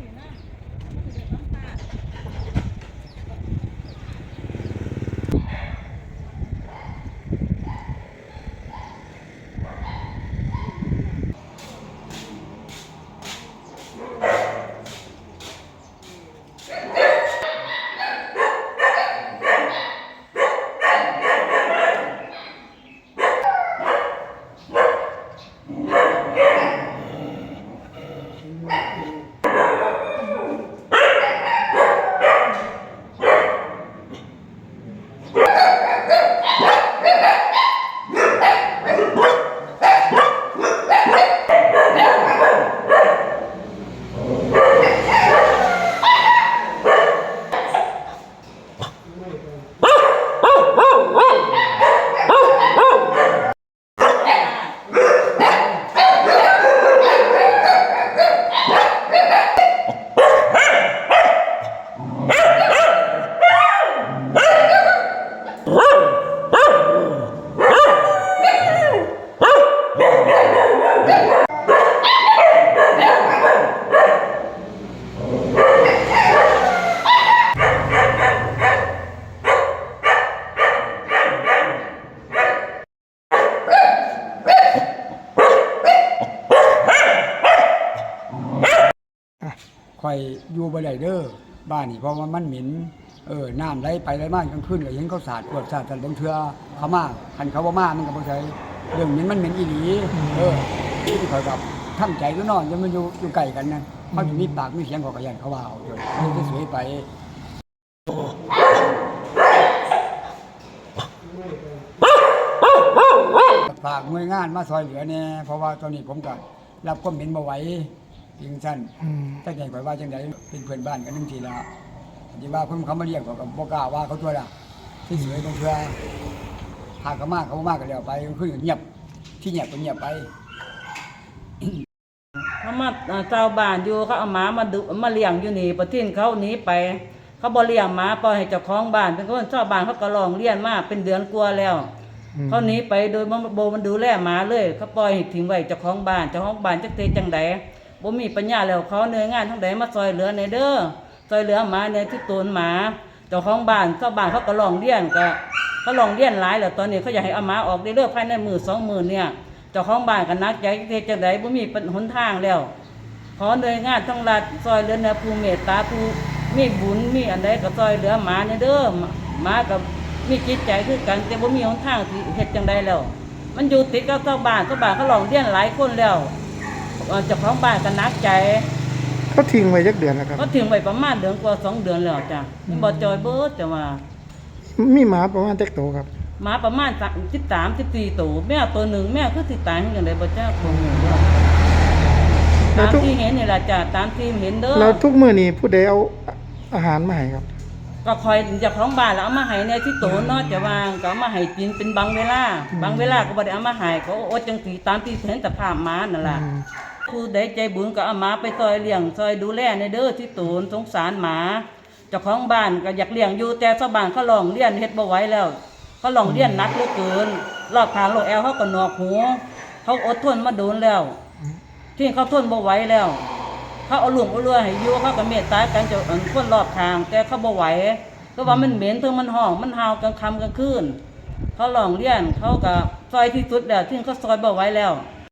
Thank you. ข่อยอยู่บ่ได้เด้อบ้านนี่เพราะว่ามันหม็นเออน้ำไหลไปไหลมากลางคืนก็เห็นเขาสาดตรวจสาดแต่บางเทือเขามาคันเขาบ่มามันก็บ่ใช่เรื่องเหม็นมันหม็นอีหลีเออที่ข่อยกับทำใจก็นอนจะมันอยู่อยู่ใกล้กันนะเขาจะมีปากมีเสียงเของกระยันเขาว่าเอาจนมันจะสวยไปฝากหน่วยงานมาซอยเหลือเนี่ยเพราะว่าตอนนี้ผมก็รับความเห็นบ่ไหว จริงสั้นอืมตั้งใจไว้ว่าจังไดเป็นเพื่อนบ้านกันทั้งทีละที่ว่าเพิ่นเขามาเรียกก็กับบ่กล้าว่าเขาตัวละที่สวยตรงเพื่อหากเขามากเขาบ่มากก็แล้วไปคือเงียบที่เงียบก็เงียบไป เขามาเอ่อเจ้าบ้านอยู่เขาเอาหมามาดุมาเลี้ยงอยู่นี่ประทินเขาหนีไป เขาบ่เลี้ยงหมาปล่อยให้เจ้าของบ้านเป็นคนชาวบ้านเขาก็ร้องเรียนมาเป็นเดือนกว่าแล้ว อืม เขาหนีไปโดยบ่บ่มันดูแลหมาเลย เขาปล่อยให้ทิ้งไว้เจ้าของบ้านเจ้าของบ้านจักเตจังใด บ่มีปัญญาแล้วเขาเนื่อยงานทั้งใดมาซอยเหลือในเด้อซอยเหลือหมาในที่ตูนหมา เจ้าของบ้านชาบ้านเขาก็ร้องเรียนก็เขาร้องเรียนหลายแล้วตอนนี้เขาอยากให้เอาหมาออกได้เด้อภายในมือสองมือเนี่ย เจ้าของบ้านก็นักใจเทจังใดบ่มีหนทางแล้ว ขอหน่วยงานทั้งรัฐซอยเหลือเนื้อผู้เมตตาผู้มีบุญมีอันใดก็ซอยเหลือหมาในเด้อหมากับมีจิตใจคือกันแต่บ่มีหนทางที่เฮ็ดจังใดแล้ว มันอยู่ติดกับชาบ้านชาบ้านเขาลองเรียนหลายคนแล้ว เอ่อเจ้าของบ้านก็นักใจ เขาทิ้งไว้จักเดือนแล้วครับ ก็ถึงไว้ประมาณเดือนกว่าสองเดือนแล้วจ้ะนี่บ่จอยเบิดจะว่ามีหมาประมาณเต็กโตครับ หมาประมาณ13 14ตัวแม่ตัวหนึ่งแม่คือสิตายจังไดบ่จ้าบ่ฮู้ว่าแล้วตามทุก ที่เห็นนี่ล่ะจ้ะตามที่เห็นเด้อแล้วทุกมื้อนี้ผู้ใดเอาอาหารมาให้ครับ ก็คอยเจากของบ้านแล้วเอามาให้ในที่โตเนาะจะวางก็เอามาให้กินเป็นบางเวลา บางเวลาก็บ่ได้เอามาให้ก็อดจังสีตามที่เห็นแต่ภาพหมานั่นล่ะ อืม ผู้ใดใจบุญก็เอาหมาไปซอยเลี้ยงซอยดูแลในเด้อที่โตนสงสารหมาเจ้าของบ้านก็อยากเลี้ยงอยู่แต่ชาวบ้านเขาลองเลี้ยนเฮ็ดบ่ไหวแล้วเขาลองเลี้ยนนักเหลือเกินรอบทางโลกแอลเขาก็หนวกหูเขาอดทนมาโดนแล้ว ที่เขาทนบ่ไหวแล้ว เขาเอาหลุมเอาเรือให้อยู่เขาก็เมตตากันจะคนรอบทาง แต่เขาบ่ไหวก็ว่ามันเหม็นถึงมันห้องมันหาวกลางค่ำกลางคืนเขาลองเลี้ยนเขาก็ซอยที่สุดแล้วที่เขาซอยบ่ไหวแล้ว